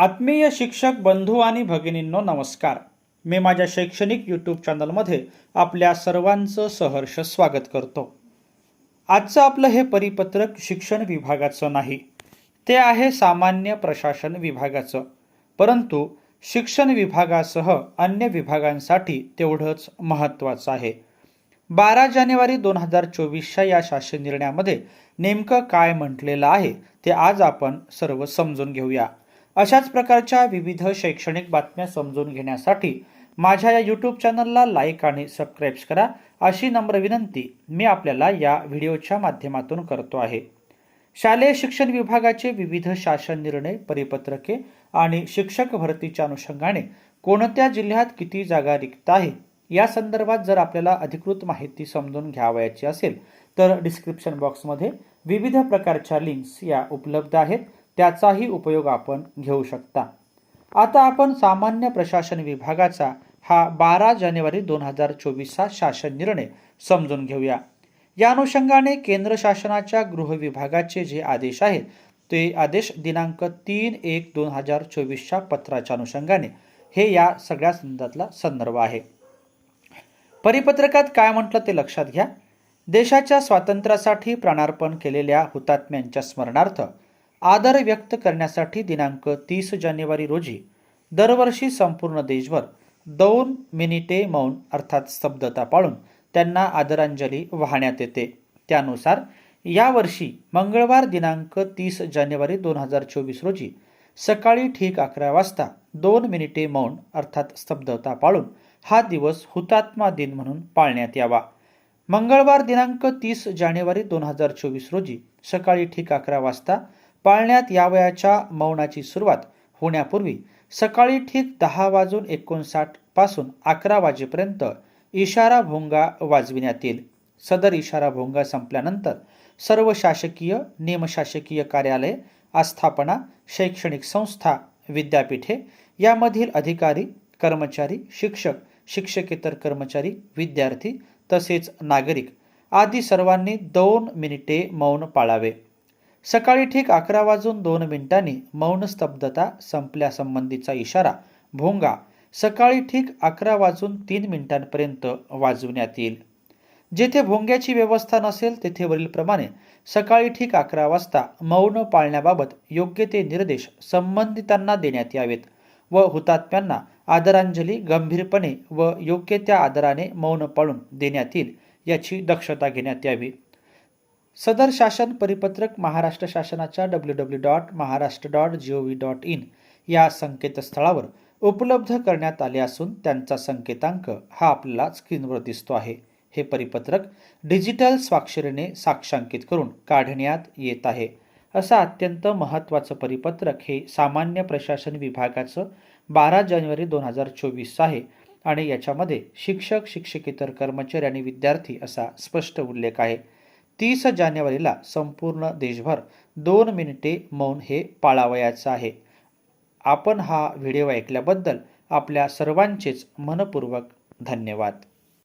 आत्मीय शिक्षक बंधू आणि भगिनींनो नमस्कार. मी माझ्या शैक्षणिक यूट्यूब चॅनलमध्ये आपल्या सर्वांचं सहर्ष स्वागत करतो. आजचं आपलं हे परिपत्रक शिक्षण विभागाचं नाही. ते आहे सामान्य प्रशासन विभागाचं. परंतु शिक्षण विभागासह अन्य विभागांसाठी तेवढंच महत्त्वाचं आहे. बारा जानेवारी दोन हजार चोवीसच्या या शासन निर्णयामध्ये नेमकं काय म्हटलेलं आहे ते आज आपण सर्व समजून घेऊया. अशाच प्रकारच्या विविध शैक्षणिक बातम्या समजून घेण्यासाठी माझ्या या यूट्यूब चॅनलला लाईक आणि सबस्क्राईब करा. अशी नम्र विनंती मी आपल्याला या व्हिडिओच्या माध्यमातून करतो आहे. शालेय शिक्षण विभागाचे विविध शासन निर्णय परिपत्रके आणि शिक्षक भरतीच्या अनुषंगाने कोणत्या जिल्ह्यात किती जागा रिक्त आहे या संदर्भात जर आपल्याला अधिकृत माहिती समजून घ्यावयाची असेल तर डिस्क्रिप्शन बॉक्समध्ये विविध प्रकारच्या लिंक्स या उपलब्ध आहेत. त्याचाही उपयोग आपण घेऊ शकता. आता आपण सामान्य प्रशासन विभागाचा हा बारा जानेवारी दोन हजार चोवीसचा शासन निर्णय समजून घेऊया. या अनुषंगाने केंद्र शासनाच्या गृह विभागाचे जे आदेश आहेत ते आदेश दिनांक तीन एक दोन हजार चोवीसच्या पत्राच्या अनुषंगाने. हे या सगळ्या संदर्भातला संदर्भ आहे. परिपत्रकात काय म्हटलं ते लक्षात घ्या. देशाच्या स्वातंत्र्यासाठी प्राणार्पण केलेल्या हुतात्म्यांच्या स्मरणार्थ आदर व्यक्त करण्यासाठी दिनांक तीस जानेवारी रोजी दरवर्षी संपूर्ण देशभर दोन मिनिटे मौन अर्थात स्तब्धता पाळून त्यांना आदरांजली वाहण्यात येते. त्यानुसार यावर्षी मंगळवार दिनांक तीस जानेवारी दोन हजार चोवीस रोजी सकाळी ठीक अकरा वाजता दोन मिनिटे मौन अर्थात स्तब्धता पाळून हा दिवस हुतात्मा दिन म्हणून पाळण्यात यावा. मंगळवार दिनांक तीस जानेवारी दोन हजार चोवीस रोजी सकाळी ठीक अकरा वाजता पाळण्यात यावयाच्या मौनाची सुरुवात होण्यापूर्वी सकाळी ठीक दहा वाजून एकोणसाठपासून अकरा वाजेपर्यंत इशारा भोंगा वाजविण्यात येईल. सदर इशारा भोंगा संपल्यानंतर सर्व शासकीय निमशासकीय कार्यालय आस्थापना शैक्षणिक संस्था विद्यापीठे यामधील अधिकारी कर्मचारी शिक्षक शिक्षकेतर कर्मचारी विद्यार्थी तसेच नागरिक आदी सर्वांनी दोन मिनिटे मौन पाळावे. सकाळी ठीक अकरा वाजून दोन मिनिटांनी मौन स्तब्धता संपल्यासंबंधीचा इशारा भोंगा सकाळी ठीक अकरा वाजून तीन मिनिटांपर्यंत वाजवण्यात येईल. जेथे भोंग्याची व्यवस्था नसेल तेथे वरीलप्रमाणे सकाळी ठीक अकरा वाजता मौन पाळण्याबाबत योग्य ते निर्देश संबंधितांना देण्यात यावेत व हुतात्म्यांना आदरांजली गंभीरपणे व योग्य त्या आदराने मौन पाळून देण्यात येईल याची दक्षता घेण्यात यावी. सदर शासन परिपत्रक महाराष्ट्र शासनाच्या W W dot Maharashtra dot G O V dot in या संकेतस्थळावर उपलब्ध करण्यात आले असून त्यांचा संकेतांक हा आपल्याला स्क्रीनवर दिसतो आहे. हे परिपत्रक डिजिटल स्वाक्षरीने साक्षांकित करून काढण्यात येत आहे. असं अत्यंत महत्त्वाचं परिपत्रक हे सामान्य प्रशासन विभागाचं बारा जानेवारी दोन हजार चोवीस आहे आणि याच्यामध्ये शिक्षक शिक्षकेतर कर्मचारी आणि विद्यार्थी असा स्पष्ट उल्लेख आहे. तीस जानेवारीला संपूर्ण देशभर दोन मिनिटे मौन हे पाळावयाचं आहे. आपण हा व्हिडिओ ऐकल्याबद्दल आपल्या सर्वांचेच मनपूर्वक धन्यवाद.